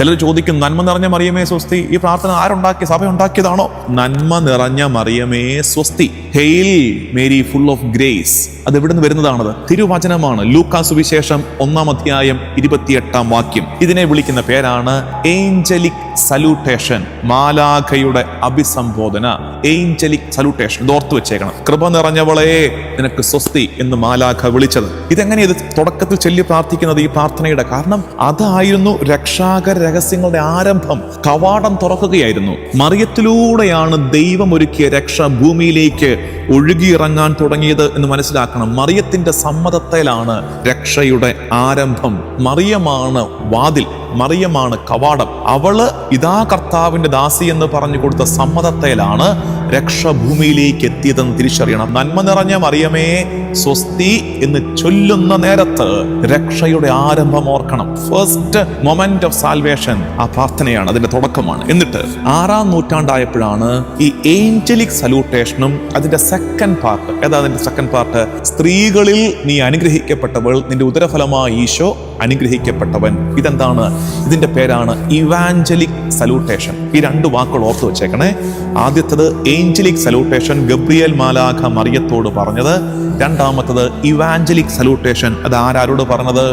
ചിലർ ചോദിക്കും നന്മ നിറഞ്ഞ മറിയമേ സ്വസ്തി? ഈ പ്രാർത്ഥന ആരുണ്ടാക്കിയ സഭ ഉണ്ടാക്കിയതാണോ നന്മ നിറഞ്ഞ മറിയമേ സ്വസ്തി. Hail Mary full of grace അത് എവിടെ നിന്ന് വരുന്നതാണത്? തിരുവചനമാണ്. ലൂക്കാ സുവിശേഷം ഒന്നാം അധ്യായം ഇരുപത്തിയെട്ടാം വാക്യം. ഇതിനെ വിളിക്കുന്ന പേരാണ് ഏഞ്ചലിക് സല്യൂട്ടേഷൻ മാലാഖയുടെ അഭിസംബോധന ഏഞ്ചലിക് സല്യൂട്ടേഷൻ ഓർത്തു വെച്ചേക്കണം. കൃപ നിറഞ്ഞവളെ നിനക്ക് സ്വസ്തി എന്ന് മാലാഖ വിളിച്ചത്. ഇതെങ്ങനെ ഇത് തുടക്കത്തിൽ ചൊല്ലി പ്രാർത്ഥിക്കുന്നത് ഈ പ്രാർത്ഥനയുടെ കാരണം? അതായിരുന്നു രക്ഷാകര രഹസ്യങ്ങളുടെ ആരംഭം. കവാടം തുറക്കുകയായിരുന്നു. മറിയത്തിലൂടെയാണ് ദൈവം ഒരുക്കിയ രക്ഷ ഭൂമിയിലേക്ക് ഒഴുകിയിറങ്ങാൻ തുടങ്ങിയത് എന്ന് മനസ്സിലാക്കണം. മറിയത്തിന്റെ സമ്മതത്തിലാണ് രക്ഷയുടെ ആരംഭം. മറിയമാണ് വാതിൽ. മറിയമാണ് കവാടം. അവൾ ഇതാ കർത്താവിന്റെ ദാസി എന്ന് പറഞ്ഞു കൊടുത്ത സമ്മതത്തിലാണ് രക്ഷ ഭൂമിയിലേക്ക് എത്തിയതെന്ന് തിരിച്ചറിയണം. നന്മ നിറഞ്ഞ മറിയമേ സ്വസ്തി എന്ന് ചൊല്ലുന്ന നേരത്ത് രക്ഷയുടെ ആരംഭം ഓർക്കണം. ഫസ്റ്റ് മൊമെന്റ് ഓഫ് സാൽവേഷൻ ആ പ്രാർത്ഥനയാണ് അതിന്റെ തുടക്കമാണ്. എന്നിട്ട് ആറാം നൂറ്റാണ്ടായപ്പോഴാണ് ഈ ഏഞ്ചലിക് സല്യൂട്ടേഷനും അതിന്റെ സെക്കൻഡ് പാർട്ട് ഏതാ അതിന്റെ സെക്കൻഡ് പാർട്ട് സ്ത്രീകളിൽ നീ അനുഗ്രഹിക്കപ്പെട്ടവൾ നിന്റെ ഉദരഫലമായ ഈശോ അനുഗ്രഹിക്കപ്പെട്ടവൻ. ഇതെന്താണ്? ഇതിന്റെ പേരാണ് ഇവാഞ്ചലിക് സല്യൂട്ടേഷൻ ഈ രണ്ട് വാക്കുകൾ ഓർത്തു വെച്ചേക്കണേ. ആദ്യത്തത് ഏഞ്ചലിക് സല്യൂട്ടേഷൻ ഗബ്രിയൽ മാലാഖ മറിയത്തോട് പറഞ്ഞത്. രണ്ടാമത്തത് ഇവാഞ്ചലിക് സല്യൂട്ടേഷൻ അത് ആരാരോട് പറഞ്ഞത്?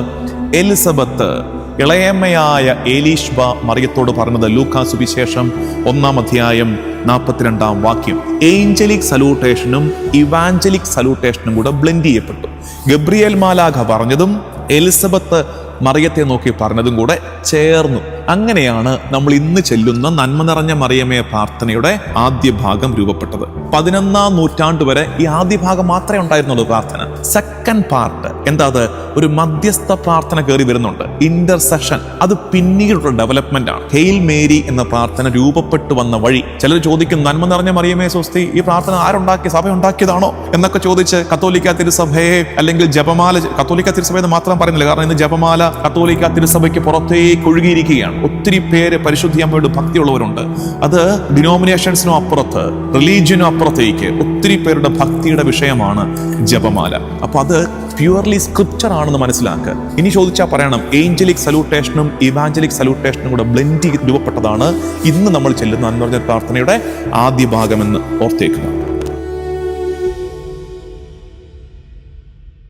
എലിസബത്ത് ഇളയമ്മയായ ഏലീഷ്ബ മറിയത്തോട് പറഞ്ഞത്. ലൂക്കാ സുവിശേഷം ഒന്നാം അധ്യായം നാൽപ്പത്തിരണ്ടാം വാക്യം. ഏഞ്ചലിക് സല്യൂട്ടേഷനും ഇവാഞ്ചലിക് സല്യൂട്ടേഷനും കൂടെ ബ്ലെൻഡ് ചെയ്യപ്പെട്ടു. ഗബ്രിയേൽ മാലാഖ പറഞ്ഞതും എലിസബത്ത് മറിയത്തെ നോക്കി പറഞ്ഞതും കൂടെ ചേർന്നു. അങ്ങനെയാണ് നമ്മൾ ഇന്ന് ചെല്ലുന്ന നന്മ നിറഞ്ഞ മറിയമേ പ്രാർത്ഥനയുടെ ആദ്യ ഭാഗം രൂപപ്പെട്ടത്. പതിനൊന്നാം നൂറ്റാണ്ട് വരെ ഈ ആദ്യ ഭാഗം മാത്രമേ ഉണ്ടായിരുന്നുള്ളൂ പ്രാർത്ഥന. സെക്കൻഡ് പാർട്ട് എന്താ അത് ഒരു മധ്യസ്ഥ പ്രാർത്ഥന കയറി വരുന്നുണ്ട്. ഇന്റർസെഷൻ അത് പിന്നീടുള്ള ഡെവലപ്മെന്റ് ആണ്. ഹെയിൽ മേരി എന്ന പ്രാർത്ഥന രൂപപ്പെട്ടു വന്ന വഴി. ചിലർ ചോദിക്കും നന്മ നിറഞ്ഞ മറിയമേ സ്വസ്തി ഈ പ്രാർത്ഥന ആരുണ്ടാക്കി? സഭ ഉണ്ടാക്കിയതാണോ? എന്നൊക്കെ ചോദിച്ച് കത്തോലിക്ക തിരുസഭയെ അല്ലെങ്കിൽ ജപമാല കത്തോലിക്ക തിരുസഭയെ മാത്രം പറയുന്നില്ല. കാരണം ഇന്ന് ജപമാല കത്തോലിക്ക തിരുസഭയ്ക്ക് പുറത്തേക്ക് ഒഴുകിയിരിക്കുകയാണ്. ഒത്തിരി പേര് പരിശുദ്ധി അമ്മയോട് ഭക്തിയുള്ളവരുണ്ട്. അത് ഡിനോമിനേഷൻസിനും അപ്പുറത്ത് റിലീജിയനും അപ്പുറത്തേക്ക് ഒത്തിരി പേരുടെ ഭക്തിയുടെ വിഷയമാണ് ജപമാല. അപ്പൊ അത് പ്യുവർലി സ്ക്രിപ്ചർ ആണെന്ന് മനസ്സിലാക്കുക. ഇനി ചോദിച്ചാൽ പറയണം ഏഞ്ചലിക് സല്യൂട്ടേഷനും ഇവാഞ്ചലിക് സല്യൂട്ടേഷനും കൂടെ ബ്ലെൻഡ് രൂപപ്പെട്ടതാണ് ഇന്ന് നമ്മൾ ചെല്ലുന്ന അൻവർജൻ പ്രാർത്ഥനയുടെ ആദ്യ ഭാഗമെന്ന് ഓർത്തേക്കുക.